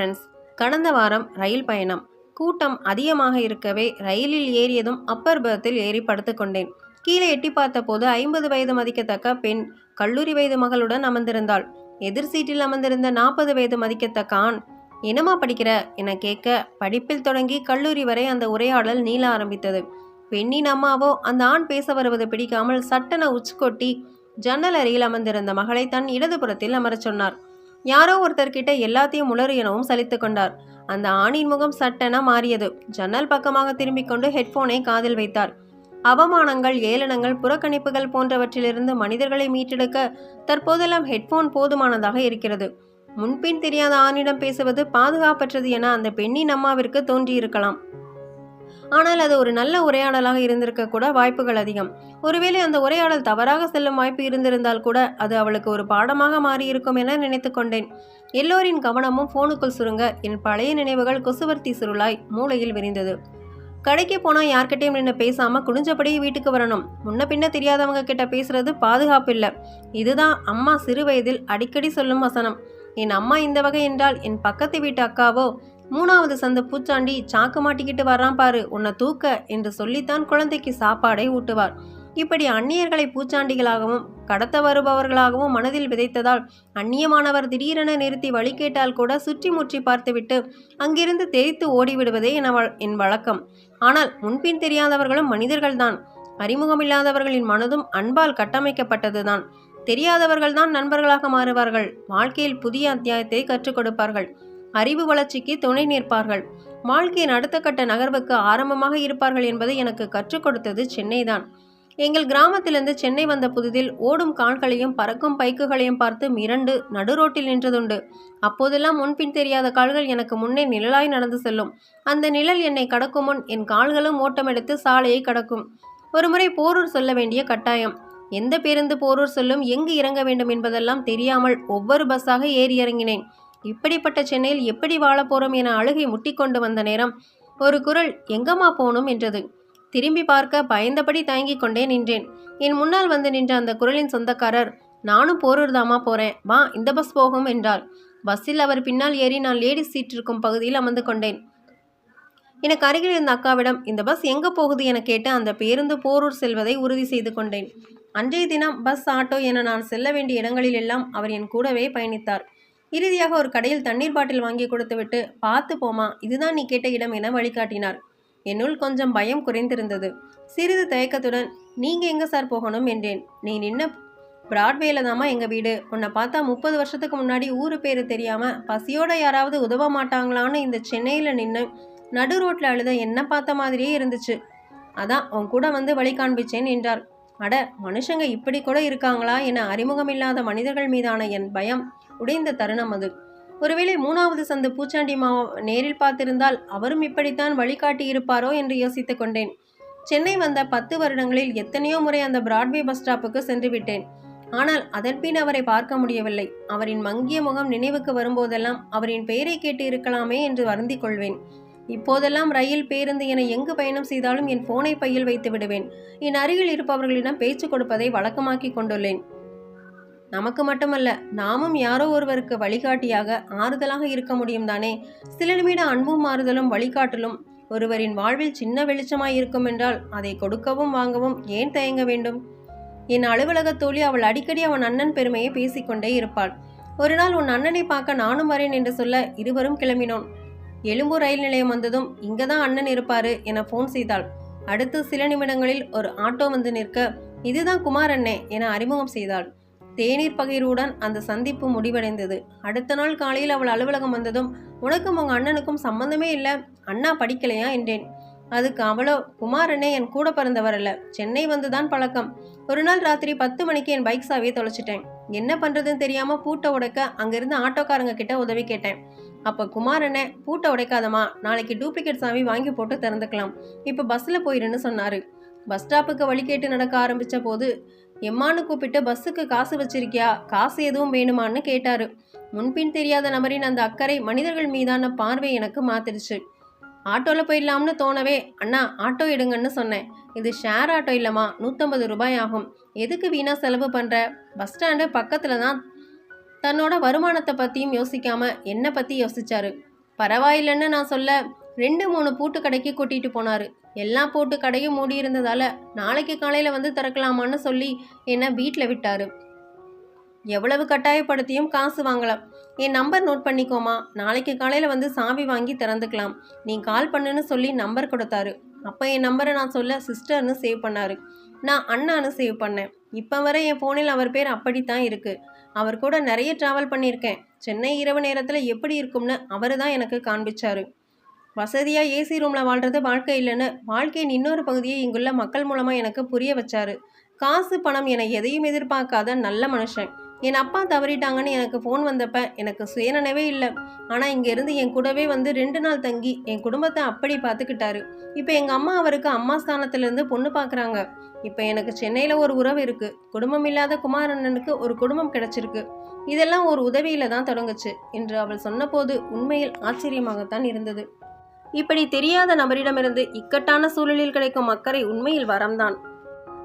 Friends கடந்த வாரம் ரயில் பயணம். கூட்டம் அதிகமாக இருக்கவே ரயிலில் ஏறியதும் அப்பர் பர்த்தில் ஏறி படுத்துக்கொண்டேன் கீழே எட்டி பார்த்தபோது ஐம்பது வயது மதிக்கத்தக்க பெண் கல்லூரி வயது மகளுடன் அமர்ந்திருந்தாள். எதிர் சீட்டில் அமர்ந்திருந்த நாற்பது வயது மதிக்கத்தக்க ஆண். என்னம்மா படிக்கிற? என கேட்க படிப்பில் தொடங்கி கல்லூரி வரை அந்த உரையாடல் நீள ஆரம்பித்தது. பெண்ணின் அம்மாவோ அந்த ஆண் பேச வருவது பிடிக்காமல் சட்டென உச்கொட்டி ஜன்னல் அருகில் அமர்ந்திருந்த மகளை தன் இடதுபுறத்தில் அமரச் சொன்னார். யாரோ ஒருத்தர்கிட்ட எல்லாத்தையும் உளறு எனவும் சலித்து கொண்டார். அந்த ஆணின் முகம் சட்டென மாறியது. ஜன்னல் பக்கமாக திரும்பிக் கொண்டு ஹெட்போனை காதில் வைத்தார். அவமானங்கள் ஏளனங்கள் புறக்கணிப்புகள் போன்றவற்றிலிருந்து மனிதர்களை மீட்டெடுக்க தற்போதெல்லாம் ஹெட்போன் போதுமானதாக இருக்கிறது. முன்பின் தெரியாத ஆணிடம் பேசுவது பாதுகாப்பற்றது என அந்த பெண்ணின் அம்மாவிற்கு தோன்றியிருக்கலாம். ஆனால் அது ஒரு நல்ல உரையாடலாக இருந்திருக்க கூட வாய்ப்புகள் அதிகம். ஒருவேளை அந்த உரையாடல் தவறாக செல்லும் வாய்ப்பு இருந்திருந்தால் கூட அது அவளுக்கு ஒரு பாடமாக மாறியிருக்கும் என நினைத்து கொண்டேன். எல்லோரின் கவனமும் போனுக்குள் சுருங்க என் பழைய நினைவுகள் கொசுவர்த்தி சுருளாய் மூளையில் விரிந்தது. கடைக்கு போனால் யார்கிட்டையும் நின்று பேசாமல் குடிஞ்சபடியே வீட்டுக்கு வரணும். முன்ன பின்ன தெரியாதவங்க கிட்ட பேசுறது பாதுகாப்பு இல்லை. இதுதான் அம்மா சிறு வயதில் அடிக்கடி சொல்லும் வசனம். என் அம்மா இந்த வகை என்றால் என் பக்கத்து வீட்டு அக்காவோ மூணாவது சந்த பூச்சாண்டி சாக்கு மாட்டிக்கிட்டு வர்றான் பாரு உன்னை தூக்க என்று சொல்லித்தான் குழந்தைக்கு சாப்பாடை ஊட்டுவார். இப்படி அந்நியர்களை பூச்சாண்டிகளாகவும் கடத்த வருபவர்களாகவும் மனதில் விதைத்ததால் அந்நியமானவர் திடீரென நிறுத்தி வழி கேட்டால் கூட சுற்றி முற்றி பார்த்துவிட்டு அங்கிருந்து தெரித்து ஓடிவிடுவதே என என் வழக்கம். ஆனால் முன்பின் தெரியாதவர்களும் மனிதர்கள்தான். அறிமுகமில்லாதவர்களின் மனதும் அன்பால் கட்டமைக்கப்பட்டதுதான். தெரியாதவர்கள்தான் நண்பர்களாக மாறுவார்கள். வாழ்க்கையில் புதிய அத்தியாயத்தை கற்றுக் கொடுப்பார்கள். அறிவு வளர்ச்சிக்கு துணை நிற்பார்கள். வாழ்க்கையின் அடுத்த கட்ட நகர்வுக்கு ஆரம்பமாக இருப்பார்கள் என்பதை எனக்கு கற்றுக் கொடுத்தது சென்னைதான். எங்கள் கிராமத்திலிருந்து சென்னை வந்த புதிதில் ஓடும் கால்களையும் பறக்கும் பைக்குகளையும் பார்த்து மிரண்டு நடுரோட்டில் நின்றதுண்டு. அப்போதெல்லாம் முன்பின் தெரியாத கால்கள் எனக்கு முன்னே நிழலாய் நடந்து செல்லும். அந்த நிழல் என்னை கடக்கும் முன் என் கால்களும் ஓட்டமெடுத்து சாலையை கடக்கும். ஒருமுறை போரூர் சொல்ல வேண்டிய கட்டாயம். எந்த பேருந்து போரூர் சொல்லும் எங்கு இறங்க வேண்டும் என்பதெல்லாம் தெரியாமல் ஒவ்வொரு பஸ்ஸாக ஏறி இறங்கினேன். இப்படிப்பட்ட சென்னையில் எப்படி வாழப் போறோம் என அழுகை முட்டிக்கொண்டு வந்த நேரம் ஒரு குரல் எங்கம்மா போகணும்? என்றது. திரும்பி பார்க்க பயந்தபடி தயங்கிக் கொண்டே நின்றேன். என் முன்னால் வந்து நின்ற அந்த குரலின் சொந்தக்காரர் நானும் போரூர்தாமா போறேன். வா இந்த பஸ் போகும் என்றார். பஸ்ஸில் அவர் பின்னால் ஏறி நான் லேடிஸ் சீட் இருக்கும் பகுதியில் அமர்ந்து கொண்டேன். எனக்கு அருகில் இருந்த அக்காவிடம் இந்த பஸ் எங்க போகுது? என கேட்டு அந்த பேருந்து போரூர் செல்வதை உறுதி செய்து கொண்டேன். அன்றைய தினம் பஸ் ஆட்டோ என நான் செல்ல வேண்டிய இடங்களில் எல்லாம் அவர் என் கூடவே பயணித்தார். இறுதியாக ஒரு கடையில் தண்ணீர் பாட்டில் வாங்கி கொடுத்துவிட்டு பார்த்து போமா இதுதான் நீ கேட்ட இடம் என வழிகாட்டினார். என்னுள் கொஞ்சம் பயம் குறைந்திருந்தது. சிறிது தயக்கத்துடன் நீங்க எங்க சார் போகணும்? என்றேன். நீ நின்ன பிராட்வேல தாமா எங்க வீடு. உன்னை பார்த்தா முப்பது வருஷத்துக்கு முன்னாடி ஊரு பேரு தெரியாம பசியோட யாராவது உதவ மாட்டாங்களான்னு இந்த சென்னையில நின்று நடு ரோட்ல அழுத என்ன பார்த்த மாதிரியே இருந்துச்சு. அதான் உன் கூட வந்து வழி காண்பிச்சேன் என்றார். அட மனுஷங்க இப்படி கூட இருக்காங்களா? என அறிமுகமில்லாத மனிதர்கள் மீதான என் பயம் உடைந்த தருணம் அது. ஒருவேளை மூணாவது சந்து பூச்சாண்டி மாமா நேரில் பார்த்திருந்தால் அவரும் இப்படித்தான் வழிகாட்டி இருப்பாரோ என்று யோசித்துக் கொண்டேன். சென்னை வந்த பத்து வருடங்களில் எத்தனையோ முறை அந்த பிராட்வே பஸ் ஸ்டாப்புக்கு சென்று விட்டேன். ஆனால் அதன்பின் அவரை பார்க்க முடியவில்லை. அவரின் மங்கிய முகம் நினைவுக்கு வரும்போதெல்லாம் அவரின் பெயரை கேட்டு இருக்கலாமே என்று வருந்திக் கொள்வேன். இப்போதெல்லாம் ரயில் பேருந்து என எங்கு பயணம் செய்தாலும் என் போனை பையில் வைத்து விடுவேன். என் அருகில் இருப்பவர்களிடம் பேச்சு கொடுப்பதை வழக்கமாக்கி கொண்டுள்ளேன். நமக்கு மட்டுமல்ல நாமும் யாரோ ஒருவருக்கு வழிகாட்டியாக ஆறுதலாக இருக்க முடியும் தானே? சில நிமிட அன்பும் ஆறுதலும் வழிகாட்டலும் ஒருவரின் வாழ்வில் சின்ன வெளிச்சமாய் இருக்கும் என்றால் அதை கொடுக்கவும் வாங்கவும் ஏன் தயங்க வேண்டும்? என் அலுவலக தோழி அவள் அடிக்கடி அவன் அண்ணன் பெருமையை பேசிக்கொண்டே இருப்பாள். ஒரு நாள் உன் அண்ணனை பார்க்க நானும் வரேன் என்று சொல்ல இருவரும் கிளம்பினோம். எழும்பூர் ரயில் நிலையம் வந்ததும் இங்கே தான் அண்ணன் இருப்பாரு என ஃபோன் செய்தாள். அடுத்து சில நிமிடங்களில் ஒரு ஆட்டோ வந்து நிற்க இதுதான் குமார் அண்ணே என அறிமுகம் செய்தாள். தேநீர் பகிர்வுடன் அந்த சந்திப்பு முடிவடைந்தது. அடுத்த நாள் காலையில் அவள் அலுவலகம் வந்ததும் உனக்கும் உங்கள் அண்ணனுக்கும் சம்பந்தமே இல்லை. அண்ணா படிக்கலையா? என்றேன். அதுக்கு அவளோ குமாரனே என் கூட பிறந்தவர் அல்ல. சென்னை வந்துதான் பழக்கம். ஒரு நாள் ராத்திரி பத்து மணிக்கு என் பைக் சாவியை தொலைச்சிட்டேன். என்ன பண்ணுறதுன்னு தெரியாமல் பூட்டை உடைக்க அங்கேருந்து ஆட்டோக்காரங்க கிட்ட உதவி கேட்டேன். அப்போ குமாரனே பூட்டை உடைக்காதம்மா. நாளைக்கு டூப்ளிகேட் சாவி வாங்கி போட்டு திறந்துக்கலாம். இப்போ பஸ்ஸில் போயிருன்னு சொன்னார். பஸ் ஸ்டாப்புக்கு வழி கேட்டு நடக்க ஆரம்பித்த போது எம்மான்னு கூப்பிட்டு பஸ்ஸுக்கு காசு வச்சிருக்கியா? காசு எதுவும் வேணுமான்னு கேட்டாரு. முன்பின் தெரியாத நபரின் அந்த அக்கறை மனிதர்கள் மீதான பார்வை எனக்கு மாத்திருச்சு ஆட்டோவில் போயிடலாம்னு தோணவே அண்ணா ஆட்டோ எடுங்கன்னு சொன்னேன். இது ஷேர் ஆட்டோ இல்லைம்மா. நூற்றம்பது ரூபாய் ஆகும். எதுக்கு வீணாக செலவு பண்ணுற பஸ் ஸ்டாண்டு பக்கத்தில் தான். தன்னோட வருமானத்தை பற்றியும் யோசிக்காமல் என்னை பற்றி யோசிச்சாரு. பரவாயில்லைன்னு நான் சொல்ல ரெண்டு மூணு பூட்டு கடைக்கு கூட்டிகிட்டு போனார். எல்லா பூட்டு கடையும் மூடி இருந்ததால் நாளைக்கு காலையில் வந்து திறக்கலாமான்னு சொல்லி என்னை வீட்டில் விட்டார். எவ்வளவு கட்டாயப்படுத்தியும் காசு வாங்கலாம் என் நம்பர் நோட் பண்ணிக்கோமா. நாளைக்கு காலையில் வந்து சாவி வாங்கி திறந்துக்கலாம். நீ கால் பண்ணுன்னு சொல்லி நம்பர் கொடுத்தாரு. அப்போ என் நம்பரை நான் சொல்ல சிஸ்டர்னு சேவ் பண்ணார். நான் அண்ணான்னு சேவ் பண்ணேன். இப்போ வரை என் ஃபோனில் அவர் பேர் அப்படித்தான் இருக்குது அவர் கூட நிறைய ட்ராவல் பண்ணியிருக்கேன். சென்னை இரவு நேரத்தில் எப்படி இருக்கும்னு அவர் தான் எனக்கு காண்பிச்சாரு. வசதியாக ஏசி ரூமில் வாழ்றது வாழ்க்கை இல்லைன்னு வாழ்க்கையின் இன்னொரு பகுதியை இங்குள்ள மக்கள் மூலமாக எனக்கு புரிய வச்சாரு. காசு பணம் என எதையும் எதிர்பார்க்காத நல்ல மனுஷன். என் அப்பா தவறிட்டாங்கன்னு எனக்கு ஃபோன் வந்தப்ப எனக்கு சுயநினைவே இல்லை. ஆனால் இங்கேருந்து என் கூடவே வந்து ரெண்டு நாள் தங்கி என் குடும்பத்தை அப்படி பார்த்துக்கிட்டாரு. இப்போ எங்கள் அம்மா அவருக்கு அம்மா ஸ்தானத்துலேருந்து பொண்ணு பார்க்குறாங்க. இப்போ எனக்கு சென்னையில் ஒரு உறவு இருக்குது குடும்பம் இல்லாத குமாரண்ணனுக்கு ஒரு குடும்பம் கிடச்சிருக்கு. இதெல்லாம் ஒரு உதவியில் தான் தொடங்குச்சு. என்று அவள் சொன்னபோது உண்மையில் ஆச்சரியமாகத்தான் இருந்தது. இப்படி தெரியாத நபரிடமிருந்து இக்கட்டான சூழலில் கிடைக்கும் அக்கறை உண்மையில் வரம்தான்.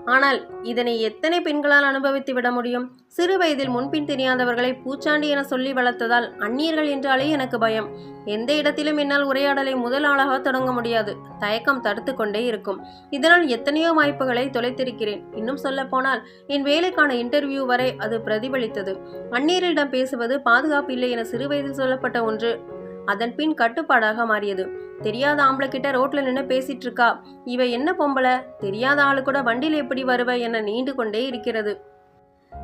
ஆனால் இதனை எத்தனை பெண்களால் அனுபவித்து விட முடியும்? சிறு வயதில் முன்பின் தெரியாதவர்களை பூச்சாண்டி என சொல்லி வளர்த்ததால் அந்நியர்கள் என்றாலே எனக்கு பயம். எந்த இடத்திலும் என்னால் உரையாடலை முதல் ஆளாக தொடங்க முடியாது. தயக்கம் தடுத்து கொண்டே இருக்கும். இதனால் எத்தனையோ வாய்ப்புகளை தொலைத்திருக்கிறேன். இன்னும் சொல்லப்போனால் என் வேலைக்கான இன்டர்வியூ வரை அது பிரதிபலித்தது. அந்நியரிடம் பேசுவது பாதுகாப்பு இல்லை என சிறு வயதில் சொல்லப்பட்ட ஒன்று. அதன் பின் கட்டுப்பாடாக மாறியது. தெரியாத ஆம்பளை கிட்ட ரோட்ல நின்று பேசிட்டு இருக்கா இவ என்ன பொம்பளை? தெரியாத ஆளு கூட வண்டியில் எப்படி வருவ என நீண்டு கொண்டே இருக்கிறது.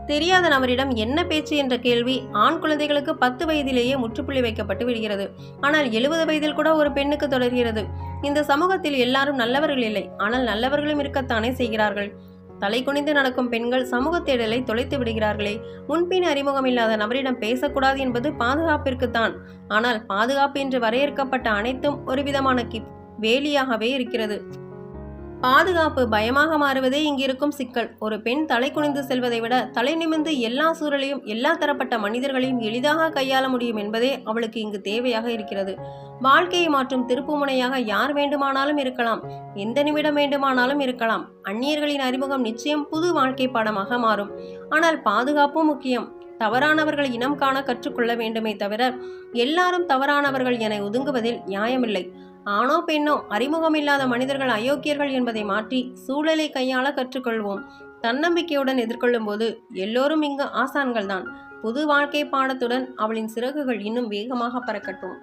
தெரியாத நபரிடம் என்ன பேச்சு என்ற கேள்வி ஆண் குழந்தைகளுக்கு பத்து வயதிலேயே முற்றுப்புள்ளி வைக்கப்பட்டு விடுகிறது. ஆனால் எழுபது வயதில் கூட ஒரு பெண்ணுக்கு தொடர்கிறது. இந்த சமூகத்தில் எல்லாரும் நல்லவர்கள் இல்லை. ஆனால் நல்லவர்களும் இருக்கத்தானே செய்கிறார்கள். தலை குனிந்து நடக்கும் பெண்கள் சமூக தேடலை தொலைத்து விடுகிறார்களே. முன்பின் அறிமுகம் இல்லாத நபரிடம் பேசக்கூடாது என்பது பாதுகாப்பிற்குத்தான். ஆனால் பாதுகாப்பு என்று வரையறுக்கப்பட்ட அனைத்தும் ஒரு விதமான கிப் வேலியாகவே இருக்கிறது. பாதுகாப்பு பயமாக மாறுவதே இங்கிருக்கும் சிக்கல். ஒரு பெண் தலை குனிந்து செல்வதை விட தலை நிமிர்ந்து எல்லா சூழலையும் எல்லா தரப்பட்ட மனிதர்களையும் எளிதாக கையாள முடியும் என்பதே அவளுக்கு இங்கு தேவையாக இருக்கிறது. வாழ்க்கையை மாற்றும் திருப்புமுனையாக யார் வேண்டுமானாலும் இருக்கலாம். எந்த நிமிடம் வேண்டுமானாலும் இருக்கலாம். அந்நியர்களின் அறிமுகம் நிச்சயம் புது வாழ்க்கை பாடமாக மாறும். ஆனால் பாதுகாப்பும் முக்கியம். தவறானவர்கள் இனம் காண கற்றுக்கொள்ள வேண்டுமே தவிர எல்லாரும் தவறானவர்கள் என ஒதுங்குவதில் நியாயமில்லை. ஆணோ பெண்ணோ அறிமுகமில்லாத மனிதர்கள் அயோக்கியர்கள் என்பதை மாற்றி சூழலை கையாள கற்றுக்கொள்வோம். தன்னம்பிக்கையுடன் எதிர்கொள்ளும் போது எல்லோரும் இங்கு ஆசான்கள்தான். புது வாழ்க்கை பாடத்துடன் அவளின் சிறகுகள் இன்னும் வேகமாக பறக்கட்டும்.